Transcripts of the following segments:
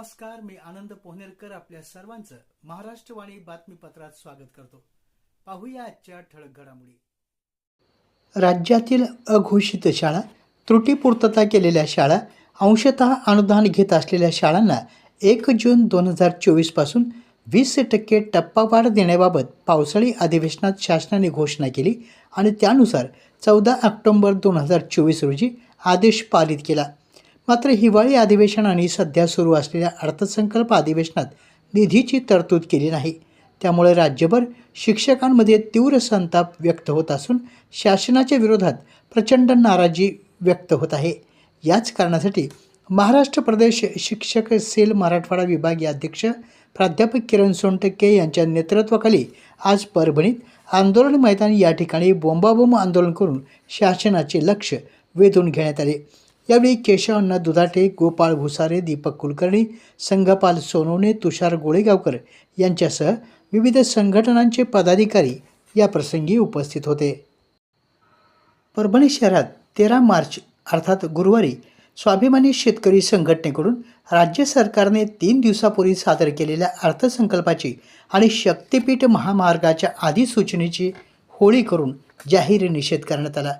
नमस्कार मी आनंद पोहनेरकर आपल्या सर्वांचं महाराष्ट्रवाणी बातमीपत्रात स्वागत करतो. पाहूया आजच्या ठळक घडामोडी. राज्यातील अघोषित शाळा त्रुटीपूर्तता केलेल्या शाळा अंशतः अनुदान घेत असलेल्या शाळांना एक जून दोन हजार चोवीसपासून वीस टक्के टप्पावाढ देण्याबाबत पावसाळी अधिवेशनात शासनाने घोषणा केली आणि त्यानुसार चौदा ऑक्टोंबर दोन हजार चोवीस रोजी आदेश पारित केला. मात्र हिवाळी अधिवेशन आणि सध्या सुरू असलेल्या अर्थसंकल्प अधिवेशनात निधीची तरतूद केली नाही. त्यामुळे राज्यभर शिक्षकांमध्ये तीव्र संताप व्यक्त होत असून शासनाच्या विरोधात प्रचंड नाराजी व्यक्त होत आहे. याच कारणासाठी महाराष्ट्र प्रदेश शिक्षक सेल मराठवाडा विभागीय अध्यक्ष प्राध्यापक किरण सोनटक्के यांच्या नेतृत्वाखाली आज परभणीत आंदोलन मैदान या ठिकाणी बोंबाबोंब आंदोलन करून शासनाचे लक्ष वेधून घेण्यात आले. यावेळी केशव दुधाटे गोपाळ भुसारे दीपक कुलकर्णी संघपाल सोनवणे तुषार गोळेगावकर यांच्यासह विविध संघटनांचे पदाधिकारी या प्रसंगी उपस्थित होते. परभणी शहरात तेरा मार्च अर्थात गुरुवारी स्वाभिमानी शेतकरी संघटनेकडून राज्य सरकारने तीन दिवसापूर्वी सादर केलेल्या अर्थसंकल्पाची आणि शक्तिपीठ महामार्गाच्या अधिसूचनेची होळी करून जाहीर निषेध करण्यात आला.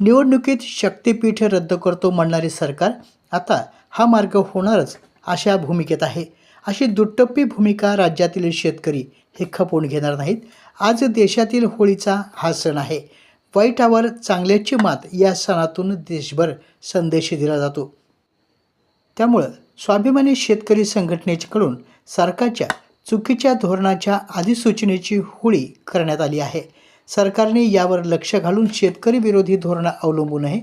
निवडणुकीत शक्तिपीठ रद्द करतो म्हणणारे सरकार आता हा मार्ग होणारच अशा भूमिकेत आहे. अशी दुट्टप्पी भूमिका राज्यातील शेतकरी हे खपवून घेणार नाहीत. आज देशातील होळीचा हा सण आहे. वाईटावर चांगल्याची मात या सणातून देशभर संदेश दिला जातो. त्यामुळं स्वाभिमानी शेतकरी संघटनेकडून सरकारच्या चुकीच्या धोरणाच्या अधिसूचनेची होळी करण्यात आली आहे. सरकारने यावर लक्ष घालून शेतकरी विरोधी धोरणं अवलंबू नये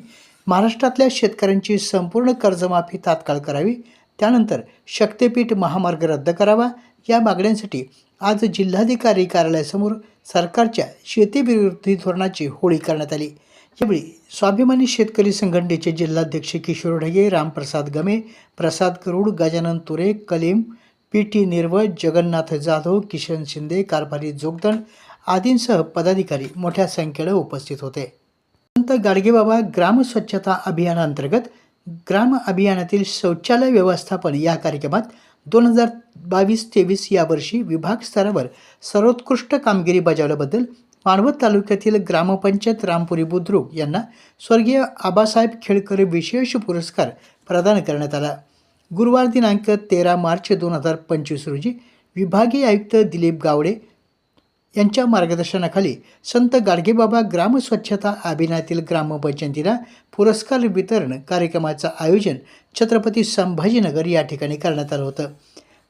महाराष्ट्रातल्या शेतकऱ्यांची संपूर्ण कर्जमाफी तात्काळ करावी त्यानंतर शक्तिपीठ महामार्ग रद्द करावा. या मागण्यांसाठी आज जिल्हाधिकारी कार्यालयासमोर सरकारच्या शेतीविरोधी धोरणाची होळी करण्यात आली. यावेळी स्वाभिमानी शेतकरी संघटनेचे जिल्हाध्यक्ष किशोर ढगे रामप्रसाद गमे प्रसाद गरुड गजानन तुरे कलीम पी टी निर्वळ जगन्नाथ जाधव किशन शिंदे कारभारी जोगदंड आदींसह पदाधिकारी मोठ्या संख्येनं उपस्थित होते. संत गाडगेबाबा ग्राम स्वच्छता अभियानांतर्गत ग्राम अभियानातील शौचालय व्यवस्थापन या कार्यक्रमात दोन हजार बावीस तेवीस या वर्षी विभाग स्तरावर सर्वोत्कृष्ट कामगिरी बजावल्याबद्दल मानवत तालुक्यातील ग्रामपंचायत रामपुरी बुद्रुक यांना स्वर्गीय आबासाहेब खेळकर विशेष पुरस्कार प्रदान करण्यात आला. गुरुवार दिनांक तेरा मार्च दोन हजार पंचवीस रोजी विभागीय आयुक्त दिलीप गावडे यांच्या मार्गदर्शनाखाली संत गाडगेबाबा ग्राम स्वच्छता अभियानातील ग्रामपंचायतीला पुरस्कार वितरण कार्यक्रमाचं आयोजन छत्रपती संभाजीनगर या ठिकाणी करण्यात आलं होतं.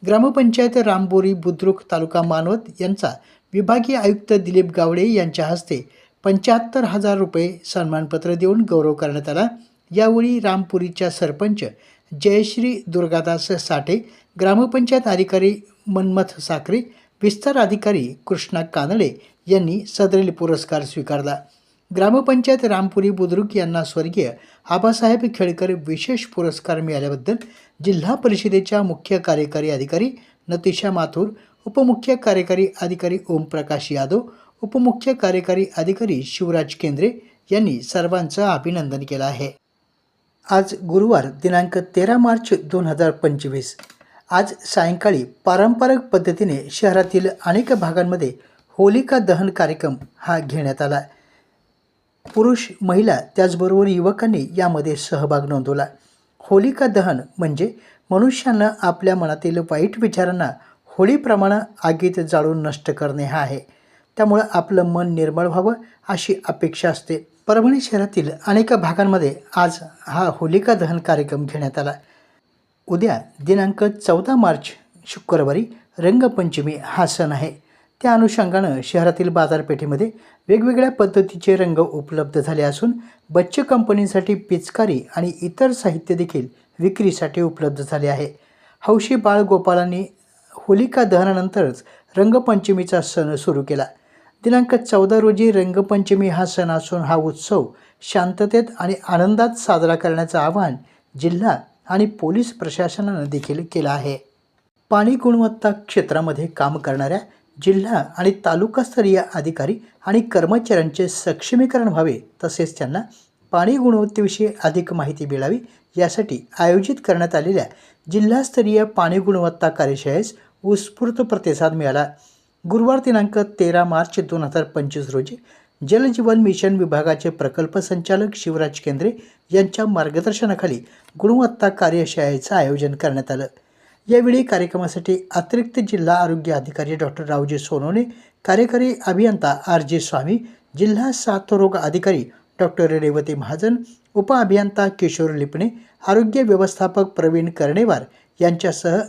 ग्रामपंचायत रामबोरी बुद्रुक तालुका मानवत यांचा विभागीय आयुक्त दिलीप गावडे यांच्या हस्ते पंच्याहत्तर हजार रुपये सन्मानपत्र देऊन गौरव करण्यात आला. यावेळी रामपुरीच्या सरपंच जयश्री दुर्गादास साठे ग्रामपंचायत अधिकारी मन्मथ साखरे विस्तार अधिकारी कृष्णा कानडे यांनी सदरील पुरस्कार स्वीकारला. ग्रामपंचायत रामपुरी बुद्रुक यांना स्वर्गीय आबासाहेब खेळकर विशेष पुरस्कार मिळाल्याबद्दल जिल्हा परिषदेच्या मुख्य कार्यकारी अधिकारी नतिशा माथुर उपमुख्य कार्यकारी अधिकारी ओमप्रकाश यादव उपमुख्य कार्यकारी अधिकारी शिवराज केंद्रे यांनी सर्वांचं अभिनंदन केलं आहे. आज गुरुवार दिनांक तेरा मार्च दोन हजार पंचवीस. आज सायंकाळी पारंपरिक पद्धतीने शहरातील अनेक भागांमध्ये होलिका दहन कार्यक्रम हा घेण्यात आला. पुरुष महिला त्याचबरोबर युवकांनी यामध्ये सहभाग नोंदवला. होलिका दहन म्हणजे मनुष्यानं आपल्या मनातील वाईट विचारांना होळीप्रमाणे आगीत जाळून नष्ट करणे हा आहे. त्यामुळं आपलं मन निर्मळ व्हावं अशी अपेक्षा असते. परभणी शहरातील अनेक भागांमध्ये आज हा होलिका दहन कार्यक्रम घेण्यात आला. उद्या दिनांक चौदा मार्च शुक्रवारी रंगपंचमी हा सण आहे. त्या अनुषंगानं शहरातील बाजारपेठेमध्ये वेगवेगळ्या पद्धतीचे रंग उपलब्ध झाले असून बच्चे कंपनीसाठी पिचकारी आणि इतर साहित्य देखील विक्रीसाठी उपलब्ध झाले आहे. हौशी बाळ गोपालांनी होलिका दहनानंतरच रंगपंचमीचा सण सुरू केला. दिनांक चौदा रोजी रंगपंचमी हा सण असून हा उत्सव शांततेत आणि आनंदात साजरा करण्याचं आवाहन जिल्हा आणि पोलीस प्रशासनानं देखील केलं आहे. पाणी गुणवत्ता क्षेत्रामध्ये काम करणाऱ्या जिल्हा आणि तालुकास्तरीय अधिकारी आणि कर्मचाऱ्यांचे सक्षमीकरण व्हावे तसेच त्यांना पाणी गुणवत्तेविषयी अधिक माहिती मिळावी यासाठी आयोजित करण्यात आलेल्या जिल्हास्तरीय पाणी गुणवत्ता कार्यशाळेस उत्स्फूर्त प्रतिसाद मिळाला. गुरुवार दिनांक तेरा मार्च दोन हजार पंचवीस रोजी जलजीवन मिशन विभागाचे प्रकल्प संचालक शिवराज केंद्रे यांच्या मार्गदर्शनाखाली गुणवत्ता कार्यशाळेचं आयोजन करण्यात आलं. यावेळी कार्यक्रमासाठी अतिरिक्त जिल्हा आरोग्य अधिकारी डॉक्टर रावजी सोनवणे कार्यकारी अभियंता आर जे स्वामी जिल्हा साथरोग अधिकारी डॉक्टर रेवती महाजन उपअभियंता किशोर लिपणे आरोग्य व्यवस्थापक प्रवीण कर्णेवार यांच्यासह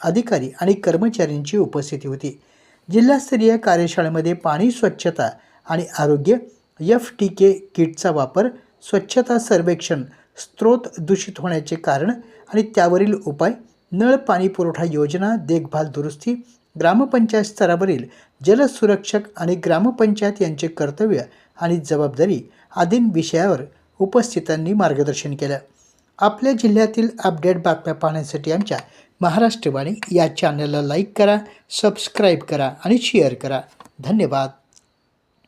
अधिकारी आणि कर्मचाऱ्यांची उपस्थिती होती. जिल्हास्तरीय कार्यशाळेमध्ये पाणी स्वच्छता आणि आरोग्य एफ टी के किटचा वापर स्वच्छता सर्वेक्षण स्त्रोत दूषित होण्याचे कारण आणि त्यावरील उपाय नळ पाणी पुरवठा योजना देखभाल दुरुस्ती ग्रामपंचायत स्तरावरील जलसुरक्षक आणि ग्रामपंचायत यांचे कर्तव्य आणि जबाबदारी आदीं विषयावर उपस्थितांनी मार्गदर्शन केलं. आपल्या जिल्ह्यातील अपडेट बातम्या पाहण्यासाठी आमच्या महाराष्ट्रवाणी या चॅनलला लाईक करा सबस्क्राईब करा आणि शेअर करा. धन्यवाद.